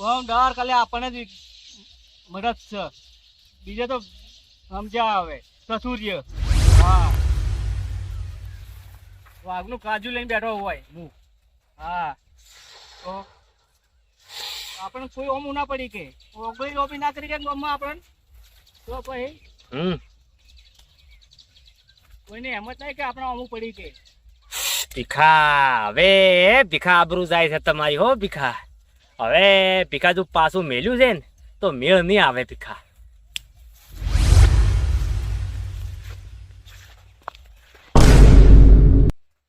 ડર કાલે આપણને જ મદદ છે. બીજે તો સમજ્યા આવે. સસુર્ય. હા. વાઘનું કાજુ લઈને બેઠો હોય. હું. હા. તો આપણે કોઈ ઓમું ના પડી કે. ઓગળી લોબી ના કરી કે ગામમાં આપણને? તો પછી? હમ. કોઈને એમ જ થાય કે આપણે અમુક પડી કે. ભીખા. હવે ભીખા આબરૂ જાય છે તમારી હો ભીખા. હવે ભીખા પાછું મેલ્યું છે ને તો મેળ નહીં આવે ભીખા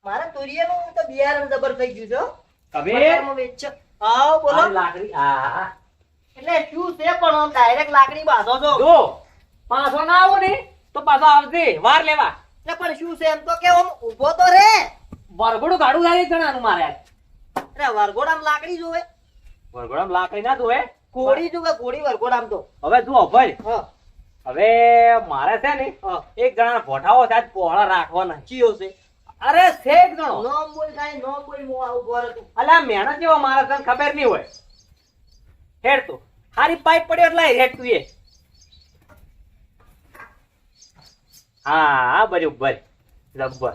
મારા તુરિયાનું તો બિયારણ જબર થઈ ગયું છે હો. કબીર બજારમાં બોલો. લાકડી આ એટલે શું છે પણ આમ ડાયરેક્ટ લાકડી બાંધો છો? જો પાછો ના આવો ને તો પાછો આવજે વાર લેવા. એટલે પણ શું છે એમ તો કે આમ ઊભો તો રે વરઘોડું ગાડું થાય જણાનું મારે. એટલે વરઘોડામાં લાકડી જોવે. વરઘોડામાં લાકડી ના જોવે કોડી જોવે કોડી વરઘોડામ તો. હવે તું અભય. હવે મારે છે ને એક જણા ભોઠાઓ છે આજ પહોળા રાખવાના. ચિયો છે. અરે શેક જણો. નો બોલ કાઈ નો બોલ મો આવું બોલ તું અલા મહેનત જેવો મારે તને ખબર નહીં હોય. હેડ તું. હારી પાઇપ પડ્યો એટલે હેડ તું એ. હા બરોબર જબ્બર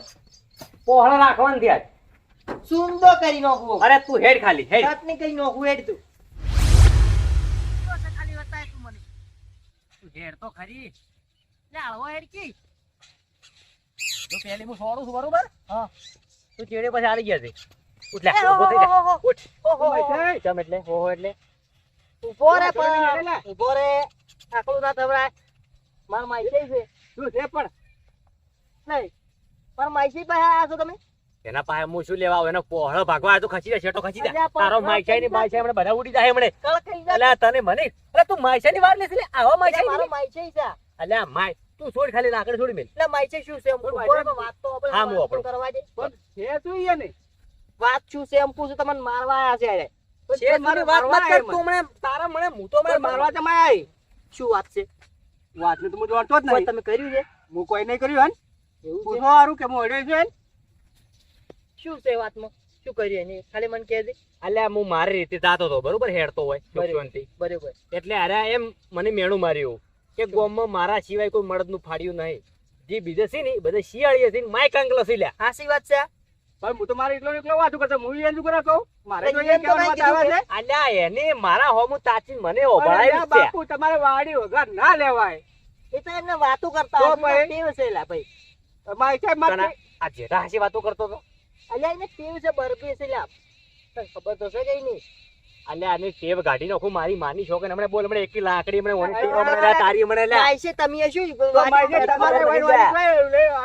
પહોળા રાખવાનું છે. સુંદર કરી નાખવું. અરે તું હેડ ખાલી હેડ. ચટણી કરી નાખવું હેડ તું. ખાલી બતાય તું મને તું હેડ તો ખરી. લે હળવો હેડ કી. જો પેલી હું છોડું છું બરોબર? હા. તું ચેડે પછી આવી ગયા છે. ઉઠ લે એ, થઈ જા. ઉઠ. ઓહો, ઓહો. ચમ એટલે. હો હો એટલે. ઊભો રે પણ. ઊભો રે. આકડું ના થવરાય માર માઈસી છે. તું છે પણ. નહીં. પણ માઈસી પાસે આયા છો તમે? એના પાસે હું શું લેવા આવું? એનો પહોળો ભાગવા તો ખસી જાય તો ખસી જાય. તારો માઈસાઈ ની માઈસાઈ હમણાં બધા ઉડી જાય હમણે અલ્યા તને મને અલ્યા તું માઈસાઈ ની વાત લેશે લે આવો માઈસાઈ મારો માઈસાઈ છે. અલ્યા માઈ તું છોડ ખાલી લાકડી છોડી મેલ. એટલે માઈસાઈ શું છે? વાત તો આપણે હા, હું આપણે. કરવા દે. છે શું ઈ ને વાત શું છે? એમ પૂછું તમને મારવા આયા છે અરે. છે મારી વાત મત કર તું મને તારા મને હું તો મારવા મારવા. જમાય આવી શું વાત છે? વાત તો હું જાણતો જ નહીં. તમે કર્યું છે? હું કોઈ નહીં કર્યું હન? એવું પૂછો હારું કે હું અડ્યો છું શું છે વાતમાં? શું કરીએ એની? ખાલી મને કહેજે. અલ્યા હું મારી રીતે જાતો હતો બરોબર? હેડતો હોય બરાબર. બરોબર. એટલે અરે એમ મને મેણું માર્યું કે ગોમમાં મારા સિવાય કોઈ મળદનું ફાડ્યું નહીં. જે બીજે છે ને બધે છે ને માય કંકલ છે લ્યા. હાસી વાત છે? પણ હું તો મારે એકલો એકલો વાતું કરતો હું એમ શું કરે કહું? મારે તો એમ કેવા તો કહેવાની કાંઈ વાત આવે છે. અલ્યા એને મારા હોમ તાચી મને ઓબળાય છે. બાપુ તમારે વાડી વગર ના લેવાય. એ તો એમને વાતો કરતા હોય છે લા ભાઈ. તમારે કે મત આ જેઠા હાસી વાતો કરતો હતો. અલ્યા એને ટેવ છે બરફી છે લ્યા. તને ખબર તો છે કઈ નહીં? અલ્યા આની ટેવ કાઢી નાખું મારી માની છોકરી હમણાં બોલ હમણાં એકી લાકડી હમણાં ઓની ટેવ હમણાં તારી હમણાં લે લાય છે તમે શું તમારે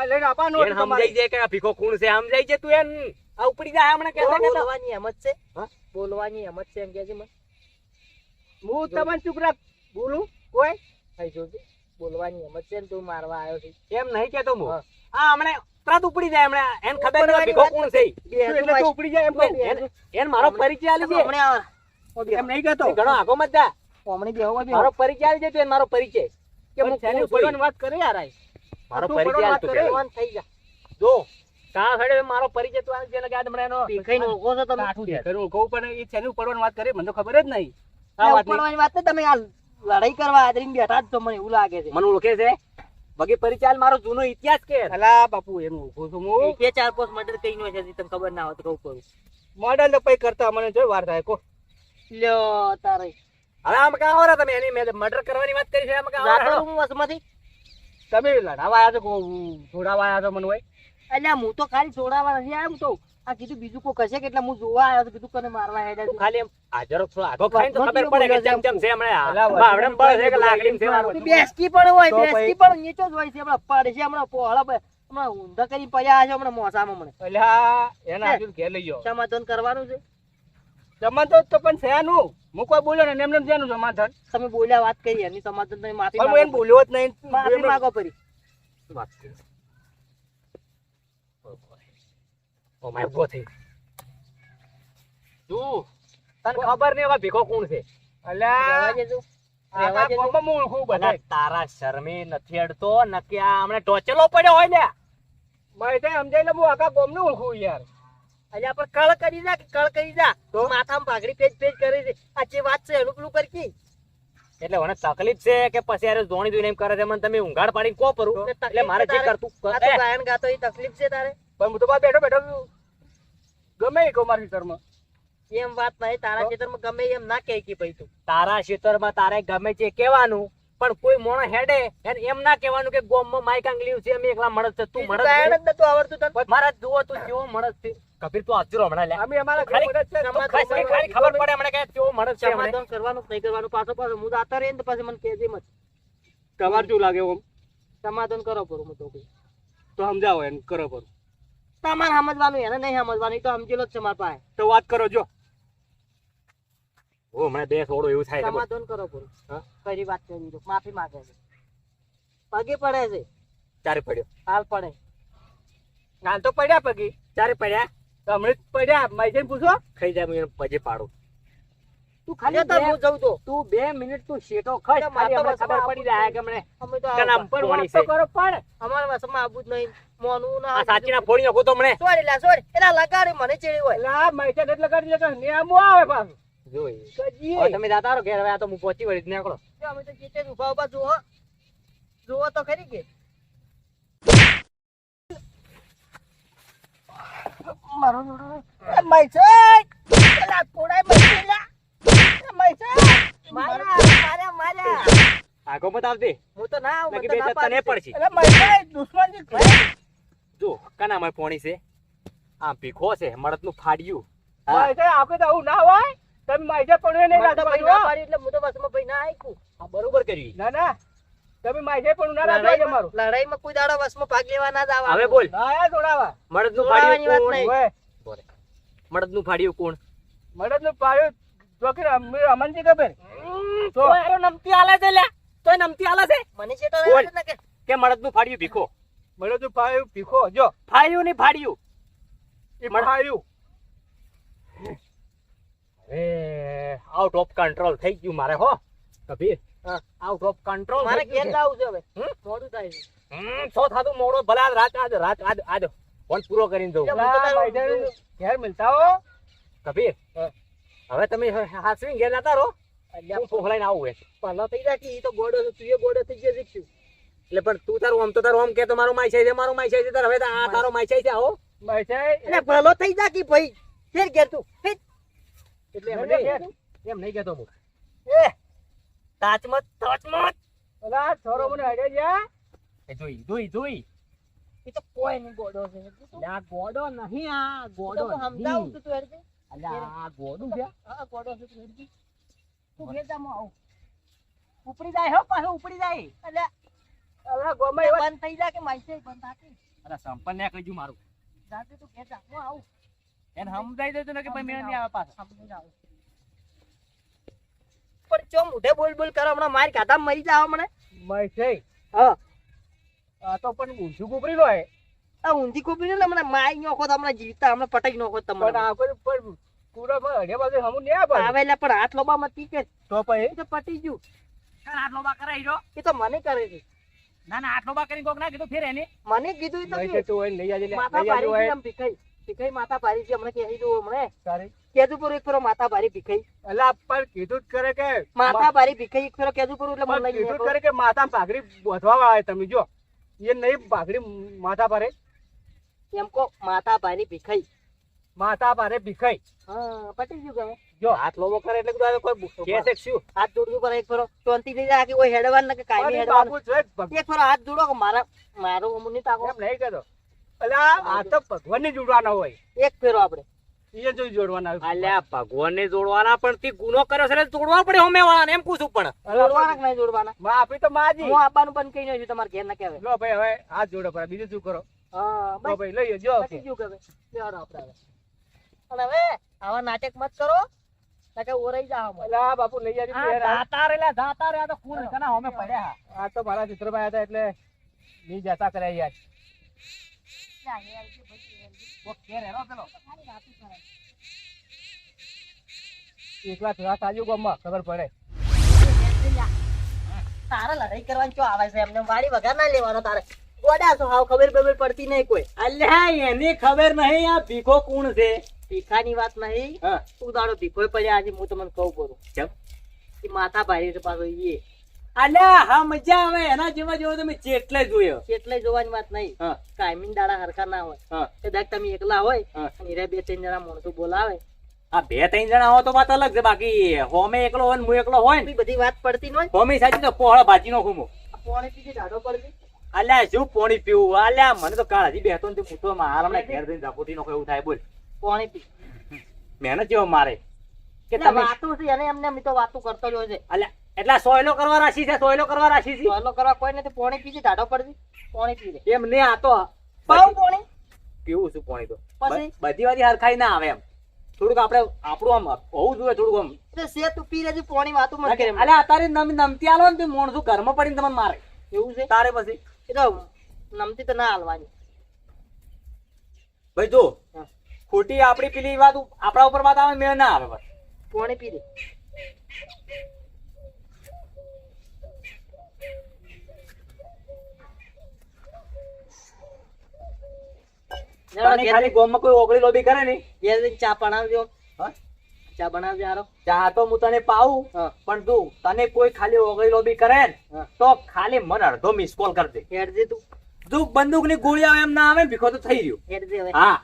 લઈને આપવાનું એને સમજાઈ જાય કે આ ભીખો કોણ છે સમજાઈ જાય તું એમ. આ ઉપડી જાય હમણાં કેતા કહેતા. બોલવાની હિંમત છે? હા? બોલવાની હિંમત છે એમ કે છે મને. હું તમને ચૂપ બોલું? કોઈ થઈ જોજે. બોલવાની હિંમત છે ને તું મારવા આવ્યો છે? એમ નહીં કેતો હું. આ હમણે તરત ઉપડી જાય હમણે. એને ખબર નહીં ભીખો કોણ છે. એટલે તું ઉપડી જાય એમ કહું. એને- મારો પરિચય આલી દે. હમણાં. એમ નહીં કેતો ઘણો આગો મત જા હમણે બેહો. મારો પરિચય આલી દે તું મારો પરિચય. કે પણ હું કોણ બોલવાની વાત કરે યાર આ. મારો પરિચય પડવાની આલ વાત તું કરે. જવાન થઈ જા. જો. કાં હડે મારો પરિચય તો આલી દે કે આ હમણાં એનો દેખાઈને ઊભો છો તમે. કાઠું છે. ખરું કહું પણ એ શેની ઉપડવાની વાત કરે મને તો ખબર જ નહીં. આ વાત પડવાની ઉપડવાની વાત તમે આ લડાઈ કરવા આદરીને બેઠા જ છો મને એવું લાગે છે. મને ઓળખે છે? બગી પરિચાલ મારો જૂનો ઇતિહાસ કે? અલા બાપુ એનું ઊભું છું હું. બે ચાર પોસ્ટ મર્ડર કઈ નો છે તમને ખબર ના હોય તો કહું કરું. મોડલ તો પઈ કરતા મને જોઈ વાર થાય કો. લ્યો તારે. હવે આમ કા હોરા તમે એની મેં મર્ડર કરવાની વાત કરી છે આમ કા હોરા હું વસમાંથી તમે લડાવા આવ્યા છો કો જોડાવા આવ્યા છો મને હોય? અલ્યા હું તો ખાલી જોડાવા નથી આવ્યો હું તો આ કીધું બીજું કોઈ કશે કે એટલે હું જોવા આવ્યો તો કીધું કને મારવા હેડે ખાલી એમ હાજર થોડો આગો ખાઈને તો ખબર પડે કે ચમ ચમ છે હમણે. આ બળ છે કે લાકડીમાં છે મારું. બેસકી પણ હોય બેસકી પણ નીચો જ હોય છે હમણાં પડે છે હમણાં પોહળા હમણાં ઊંધા કરી પડ્યા છે હમણાં મોસામાં મને અલ્યા એના હાજુ ઘેર લઈ જાઓ. સમાધાન કરવાનું છે? સમાધાન તો પણ શેનું હું કોઈ બોલ્યો ને એમને એમ શેનું સમાધાન? તમે બોલ્યા વાત કરી એની સમાધાન તમે માફી હું એને બોલ્યો જ નહીં. માફી માંગો ફરી વાત કરી. ઓ માય ઊભો થઈ. તું, તને ખબર નહીં હવે ભીખો કોણ છે? અલ્યા. તારા શરમે નથી અડતો નકે આ હમણાં ટોચેલો પડ્યો હોય ને. મારે સમજાય હું આખા ગામને ઓળખું યાર. અલ્યા પણ કળ કરી જા કે કળ કરી જા. તો? માથામાં પાઘડી પેજ પેજ કરી છે. આ જે વાત છે એનું પેલું કરકી એટલે મને તકલીફ છે કે પછી યાર ધોણી ધોઈને એમ કરે છે મને તમે ઊંઘાડ પાડીને કો કરું એટલે મારે જે કરતું ગાયન ગાતો એ તકલીફ છે તારે? પણ હું તો બા બેઠો બેઠો ગમે એ કહું મારા ખેતરમાં. એમ વાત નહીં તારા? ખેતરમાં ગમે એમ ના કહે કે ભાઈ તું. તારા ખેતરમાં તારે ગમે છે કહેવાનું પણ કોઈ મોણ હેડે એમ ના કહેવાનું કે ગોમમાં માઈક આંગલીયું છે અમે એકલા મળદ છે તું મળદ જ નતું આવડતું તને? મારા જુઓ તું જેવો મળદ છે. કબીર તું હાજરો હમણાં લે. અમે અમારા ખાલી- ખાલી ખબર પડે હમણાં કે કેવો મળદ છે. સમાધાન કરવાનું નહીં કરવાનું? પાછો પાછો હું આતા રહે ને પછી મને કહેજે મત તમાર શું લાગે ઓમ? સમાધાન કરો પરું હું તો કઈ તો સમજાવો એમ કરો પર. તમારે સમજવાનું એને નહીં સમજવાનું તો સમજેલો જ છે મારા પાસે. તો વાત કરો જો. ઓ મને બે થોડું એવું થાય સમાધાન કરો પરું. હા? કરી વાત કરી દો માફી માંગે છે. પગે પડે છે. ચારે પડ્યો. હાલ પડે. હાલ તો પડ્યા પગી. ચારે પડ્યા? તો પડ્યા. જ જઈને પૂછો. ખાઈ જાય મને પજે પાડું. તું ખાલી તો હું જઉં તો. તું બે મિનિટ તું શેટો ખસ. મારી ખાલી ખબર પડી જાય કે મને અમે તો કે નામ આવું પણ પણ કોણી વાત તો છે કરો પણ. અમારા વસમાં આવું જ નહીં. મોનું ના આ સાચી ના ફોડી નાખો તો મને સોરી લા સોરી. એલા લગાડે મને ચેડી હોય. લા માઈસા એટલે કરી દે ને નેમો આવે પાછું. જોઈ. કજીએ. તમે જાતા રહો ઘેર. હવે આ તો હું પહોંચી વળી જ નીકળો. અમે તો જીતે ઊભા ઊભા જુઓ. જુઓ તો ખરી કે. મારો જોડો એ કોડાય મૈસા એ મારા મારા મારા આગો મત આવતી હું તો ના આવું નક્કી મને બે તો ના તને પાડી પડશે. એટલે માઈસા દુશ્મનજી ખરી. જો કના માં પોણી છે? આ ભીખો છે મળદનું ફાડ્યું. આપણે તો આવું ના હોય. તમે પણ એ નહીં ભાઈ એટલે હું તો બસમાં ભાઈ ના આયકું. આ બરોબર કર્યું ના ના. તમે માઈસા પણ ના લડાઈમાં મારું લડાઈમાં કોઈ દાડા વસમાં ભાગ લેવા ના જ. હવે બોલ. ના જોડાવા. મડદનું વાત ફાડ્યું નહીં. કોણ મડદનું ફાડ્યું કોણ? મડદનું પાડ્યું ચોકી અમ- અમનજી ખબર? તો. તો નમતી આલે છે લ્યા. તો નમતી આલે છે. મને છે તો ને કે કે મળદનું ફાડ્યું ભીખો? મડદનું પાડ્યું ભીખો જો. ફાડ્યું ને ફાડ્યું? એ પાડ્યું એ આઉટ ઓફ કંટ્રોલ થઈ ગયું મારે હો. કબીર. હા. આઉટ ઓફ કંટ્રોલ મારે ઘેર જવું છે હવે? મોડું થાય છે. હમ સો થાતું મોડો. ભલા રાત આજ રાત આજ આજ. ફોન પૂરો કરીને હું માઈસા ઘેર મળતા હો. કબીર હવે તમે હાસવી ઘેર જતા રહો. હું ફોફલાઈને આવું એ પહેલા થઈ જાય કે ઈ તો ગોડો છે તું એ ગોડો થઈ ગયો છે એટલે પણ તું તારું આમ તો તારું આમ કે તો મારું માઈસાઈ છે મારું માઈસાઈ છે તાર. હવે આ તારો માઈસાઈ છે આવો. માઈસા એટલે ભલો થઈ જા કે ભાઈ. ફેર ઘેર તું. એટલે એમ નહીં કેતો એમ નહીં કહેતો હું. એ તાચમત તાચમત અલા છોરો મને હડે જા એ જોઈ જોઈ જોઈ. એ તો કોઈ નહીં ગોડો છે. એટલે ગોડો નહીં આ ગોડો તો હું સમજાવું નહીં. તું હેડ અલા આ ગોડું છે? હા ગોડો છે તું હેડ તું ઘેર જા આવ. ઉપડી જાય હો પાછો ઉપડી જાય. અલા અલા ગોમાં એવા બંધ થઈ જાય કે માઈસે બંધ થાકી. અલા સંપન્ન ને કહીજું મારું. જાતે તું ઘેર જા હું આવું. એને સમજાઈ દેજો ને કે ભાઈ મેં નહીં આવે પાછો. સમજીને આવું. પણ ચો મોઢે બોલ બોલ કરો હમણાં માર ખાતા મરી જાવ હમણાં. માઈસા હા. આ તો પણ ઊંચું કુપરી લો હે આ ઊંધી કુપરી ને હમણાં મારી નોખો તો હમણાં જીવતા હમણાં પટાઈ નોખો પણ તમને આ કોઈ પણ પૂરા માં હડે બાજુ હમું નહીં આપે આવેલા પણ હાથ લોબામાં તીકે તો પછી? એ તો પટી ગયું. હાથ લોબા કરાઈ રહ્યો એ તો મને કરે છે. ના ના આટલો બા કરીને કોક ના કીધું ફેર એને. મને કીધું તો ને લઈ આજે માથા લઈ આજે માતા પારી છે ભીખાઈ. ભીખાઈ માથા પારી છે હમણાં કહી દઉં હમણાં. સારી કેજુ પર એક ફેરો માથા ભારી ભીખાઈ. એટલે પણ કીધું જ કરે કે માથા ભારી ભીખાઈ એક ફેરો કેદુપુર એટલે મને કીધું કરે કે માથા પાઘડી વધવા વાળા તમે જો. એ નહીં પાઘડી માથા ભારે એમ કહો માથા ભારી ભીખાઈ. માથા ભારે ભીખાઈ. હા પટી ગયું કે જો હાથ લોબો કરે એટલે કીધું કોઈ કે છે. શું? હાથ જોડવું પર એક ફેરો. શાંતિ થઈ જાય કે કોઈ હેડવાન ને કે કાઈ હેડવાન. એક ફેરો હાથ જોડો કે મારા મારો અમુની નહીં તાકો. એમ નહીં કહેતો. એટલે આ તો ભગવાનની જોડવાના હોય. એક ફેરો આપણે. એ જોઈ જોડવાના અલ્યા ભગવાનને જોડવાના પણ તે ગુનો કર્યો છે એટલે જોડવા પડે હોમે વાળાને એમ પૂછું પણ. જોડવાના કે નહીં જોડવાના? માં આપી તો માજી. હું આપવાનું બંધ કહી નાખ્યું તમારે ઘેર ના કહેવાય લો ભાઈ હવે હાથ જોડો પર બીજું શું કરો? હા લો ભાઈ લઈ જો કે. હવે. બેહાડો આપણે હવે. હવે આવા નાટક મત કરો નકે ઓરાઈ જાવ અમે. અલા બાપુ લઈ જાજે તું યાર. જાતા રેલા રે રહ્યા તો ખૂન. કના હોમે પડ્યા. આ તો મારા ચિત્રભાઈ હતા એટલે ની જતા કર્યા યાર. એકલા થોડા સાજુ ગામમાં ખબર પડે. તારે લડાઈ કરવાની ચો આવે છે એમને? વાડી વગર ના લેવાનો તારે. ગોડા છો હાવ ખબર બબર પડતી નહીં કોઈ. અલ્યા એની ખબર નહીં આ ભીખો કોણ છે? ભીખાની વાત નહીં. હા. તું દાડો ભીખોય પડ્યા આજે હું તમને કહું કરું કેમ? કે માથા ભારી છે પાછો ઈ અલ્યા હા મજા આવે. એના જેવા જેવો તમે ચેટલે જોયો. એટલે જોવાની વાત નહીં. હા. દાડા હરખા ના હોય. કદાચ તમે એકલા હોય અને બે ત્રણ જણા માણસો બોલાવે. આ બે ત્રણ જણા હોય તો વાત અલગ છે. બાકી હોમે એકલો હોય ને હું એકલો હોય ને બધી વાત પડતી ન હોય હોમે સાચી તો પોળા ભાજી નો ખુમો પોણી પીધી દાડો પડતી અલ્યા શું પોણી પીવું? અલ્યા મને તો કાળ હજી બેઠો ને પૂછો મારા ઘેર જઈને ઝાપોટી નો એવું થાય બોલ. પોણી પી. મહેનત જેવો મારે. કે તમે? વાતું છે એને એમને એમ તો વાતું કરતો જ હોય છે. અલ્યા એટલા સોયલો કરવા રાશી છે સોયલો કરવા રાશી છે? સોયલો કરવા કોઈ નથી પોણી પીધી ઢાઢો પડતી પોણી પી એમ ને આ તો પાવ પોણી? પીવું છું પોણી તો? બધી વારી હરખાઈ ના આવે એમ. થોડુંક આપણે આપણું આમ હોવું જોઈએ થોડુંક આમ. એટલે સે તું પી રહેજે પોણી વાતું મત કરે અલે અત્યારે નમ નમતી આલો ને તે માણસો ઘરમાં પડીને તમને મારે. એવું છે? તારે પછી. એટલે નમતી તો ના હાલવાની. ભાઈ જો ખોટી આપણી પેલી વાત આપણા ઉપર વાત આવે મેળ ના આવે પોણી પી દે. ખાલી ગોમમાં કોઈ ઓગળી લોબી કરે ને ઘેર ચા બનાવજો. ચા બનાવજો હારો. ચા તો હું તને પાઉં પણ તું તને કોઈ ખાલી ઓગળી લોબી કરે ને તો ખાલી મને અડધો મિસ કોલ કરજે હેડ જે તું. બંદૂકની ગોળી આવે એમ ના આવે ભીખો તો થઈ રહ્યું. હવે. હા.